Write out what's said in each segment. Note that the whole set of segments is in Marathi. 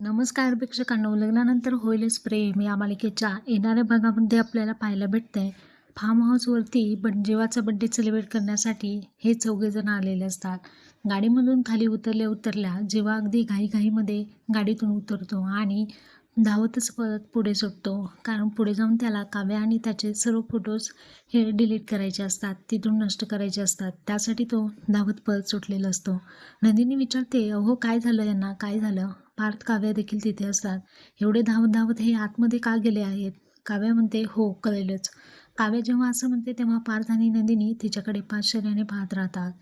नमस्कार प्रेक्षकांना. लग्नानंतर होईलच प्रेम. या मालिकेच्या येणाऱ्या भागामध्ये आपल्याला पाहायला भेटतंय. फार्म हाऊसवरती बड जीवाचा बड्डे सेलिब्रेट करण्यासाठी हे चौघेजण आलेले असतात. गाडीमधून खाली उतरल्या उतरल्या जेव्हा अगदी घाईघाईमध्ये गाडीतून उतरतो आणि धावतच परत पुढे सुटतो. कारण पुढे जाऊन त्याला काव्या आणि त्याचे सर्व फोटोज हे डिलीट करायचे असतात. तिथून नष्ट करायचे असतात. त्यासाठी तो धावत परत सुटलेला असतो. नंदिनी विचारते अहो काय झालं यांना? काय झालं? पार्थ काव्या देखील तिथे असतात. एवढे धावत धावत हे आतमध्ये का गेले आहेत? काव्या म्हणते हो कळेलच. काव्या जेव्हा असं म्हणते तेव्हा पार्थ आणि नंदिनी तिच्याकडे पाश्चर्याने पाहत राहतात.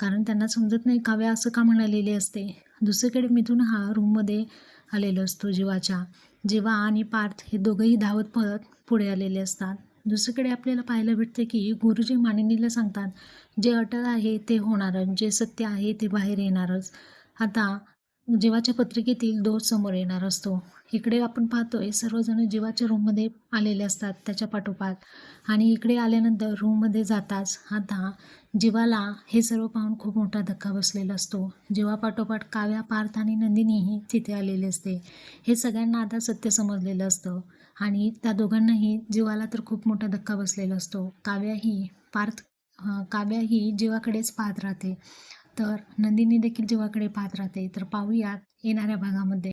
कारण त्यांना समजत नाही काव्या असं का म्हणालेली असते. दुसरीकडे मिथून हा रूममध्ये आलेला असतो जीवाच्या. जीवा आणि पार्थ हे दोघंही धावत पळत पुढे आलेले असतात. दुसरीकडे आपल्याला पाहायला भेटते की गुरुजी मानिनीला सांगतात जे अटल आहे ते होणारच जे सत्य आहे ते बाहेर येणारच. आता जीवाच्या पत्रिकेतील दोष समोर येणार असतो. इकडे आपण पाहतोय सर्वजण जीवाच्या रूममध्ये आलेले असतात त्याच्या पाठोपाठ. आणि इकडे आल्यानंतर रूममध्ये जाताच आता जीवाला हे सर्व पाहून खूप मोठा धक्का बसलेला असतो. जीवा पाठोपाठ काव्या पार्थ आणि नंदिनीही तिथे आलेली असते. हे सगळ्यांना आता सत्य समजलेलं असतं. आणि त्या दोघांनाही जीवाला तर खूप मोठा धक्का बसलेला असतो. काव्या ही पार्थ काव्या ही जीवाकडेच पाहत राहते. तर नंदिनी देखील जीवाकडे पाहत राहते तर पाहूयात येणाऱ्या भागामध्ये.